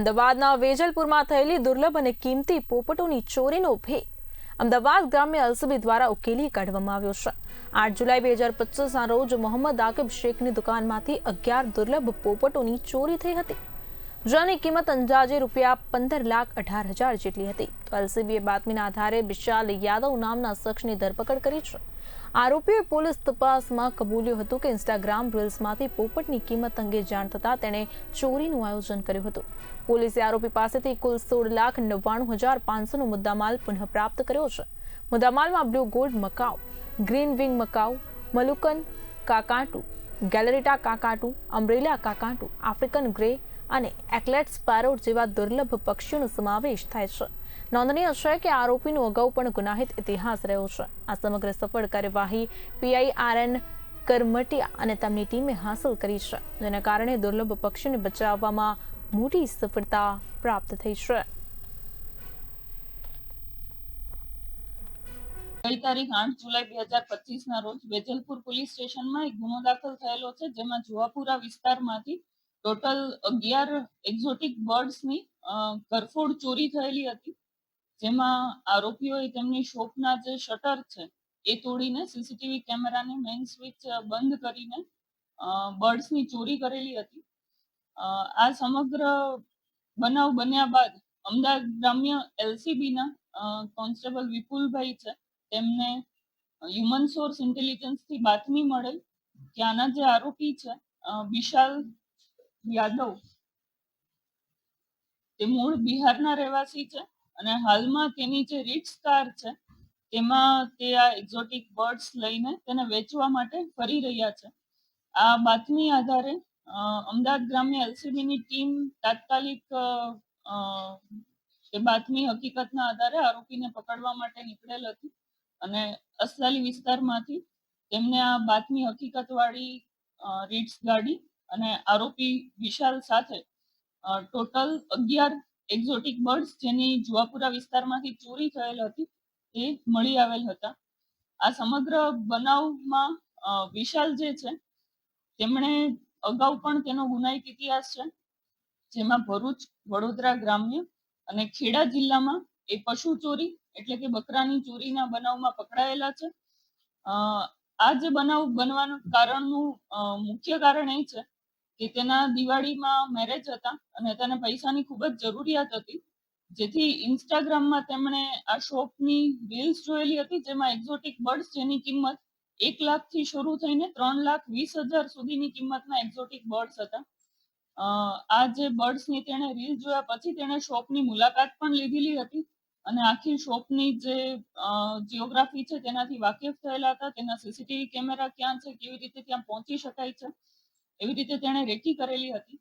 અમદાવાદના વેજલપુરમાં થયેલી દુર્લભ અને કિંમતી પોપટોની ચોરીનો ભેદ. અમદાવાદ ગ્રામ્ય એલસીબી દ્વારા ઉકેલી કાઢવામાં આવ્યો છે. આઠ જુલાઈ બે હજાર પચીસના રોજ મોહમ્મદ આકિબ શેખની દુકાનમાંથી અગિયાર દુર્લભ પોપટોની ચોરી થઈ હતી. જેની કિંમત અંદાજે રૂપિયા પંદર લાખ અઢાર હજાર જેટલી હતી. તો એલસીબીએ બાતમીના આધારે વિશાલ યાદવ નામના શખ્સની ધરપકડ કરી છે. આરોપીએ પોલીસ તપાસમાં કબૂલ્યું હતું કે ઇન્સ્ટાગ્રામ રીલ્સમાંથી પોપટની કિંમત અંગે જાણ થતાં તેણે ચોરીનું આયોજન કર્યું હતું. પોલીસે આરોપી પાસેથી કુલ સોળ લાખ નવ્વાણું હજાર પાંચસોનો મુદ્દામાલ પુનઃપ્રાપ્ત કર્યો છે. મુદ્દામાલમાં blue gold macaw, green wing macaw, Moluccan cockatoo galerita cockatoo umbrella cockatoo, African grey અને એકલેટ સ્પારો જેવા દુર્લભ પક્ષીઓનો સમાવેશ થાય છે. નોંધનીય છે કે આરોપીનું અગાઉ પણ ગુનાહિત ઇતિહાસ રહ્યો છે. આ સમગ્ર સફળ કાર્યવાહી પીઆઈઆરએન કરમટિયા અને તેમની ટીમે હાંસલ કરી છે. જેના કારણે દુર્લભ પક્ષીને બચાવવામાં મોટી સફળતા પ્રાપ્ત થઈ છે. ગઈ તારીખ આઠ જુલાઈ બે હજાર પચીસ ના રોજ વેજલપુર પોલીસ સ્ટેશનમાં એક ગુનો દાખલ થયેલો છે, જેમાં જુવાપુરા વિસ્તારમાંથી ટોટલ અગિયાર એક્ઝોટિક બર્ડ્સની ઘરફોડ ચોરી થયેલી હતી, જેમાં આરોપીઓએ તેમની શોપના જે શટર છે, એ તોડીને સીસીટીવી કેમેરાની મેઇન સ્વિચ બંધ કરીને બર્ડ્સની ચોરી કરેલી હતી. આ સમગ્ર બનાવ બન્યા બાદ અમદાવાદ ગ્રામ્ય એલસીબીના કોન્સ્ટેબલ વિપુલભાઈ છે તેમને હ્યુમન સોર્સ ઇન્ટેલિજન્સથી બાતમી મળેલ. આના જે આરોપી છે વિશાલ યાદવ, તે મૂળ બિહારના રહેવાસી છે અને હાલમાં તેની જે રીચ કાર છે, તેમાં તે આ એક્ઝોટિક બર્ડ્સ લઈને તેને વેચવા માટે ફરી રહ્યા છે. આ બાતમી આધારે અમદાવાદ ગ્રામ્ય એલસીબીની ટીમ તાત્કાલિક તે બાતમી હકીકતના આધારે આરોપીને પકડવા માટે નીકળેલ હતી. અને અસલાલી વિસ્તારમાંથી તેમને આ બાતમી હકીકતવાળી રીટ્સ ગાડી અને આરોપી વિશાલ સાથે ટોટલ અગિયાર એક્ઝોટિક બર્ડ્સ જેની જુવાપુરા વિસ્તારમાંથી ચોરી થયેલ હતી તે મળી આવેલ હતા. આ સમગ્ર બનાવમાં વિશાલ જે છે તેમણે અગાઉ પણ તેનો ગુનાહિત ઇતિહાસ છે, જેમાં ભરૂચ, વડોદરા ગ્રામ્ય અને ખેડા જિલ્લામાં એ પશુ ચોરી એટલે કે બકરાની ચોરીના બનાવમાં પકડાયેલા છે. આ જે બનાવ બનવાનું કારણનું મુખ્ય કારણ એ છે કે તેના દિવાળીમાં મેરેજ હતા અને તેને પૈસાની ખૂબ જ જરૂરિયાત હતી. જેથી ઇન્સ્ટાગ્રામમાં તેમણે આ શોપની રીલ્સ જોયેલી હતી જેમાં એક્ઝોટિક બર્ડ્સ જેની કિંમત એક લાખથી શરૂ થઈને ત્રણ લાખ વીસ હજાર સુધીની કિંમતના એક્ઝોટિક બર્ડ્સ હતા. આ જે બર્ડ્સની તેણે રીલ જોયા પછી તેણે શોપની મુલાકાત પણ લીધેલી હતી. અને આખી શોપની જે જીઓગ્રાફી છે તેનાથી વાકેફ થયેલા હતા. તેના સીસીટીવી કેમેરા ક્યાં છે, કેવી રીતે ત્યાં પહોંચી શકાય છે, એવી રીતે તેણે રેકી કરેલી હતી.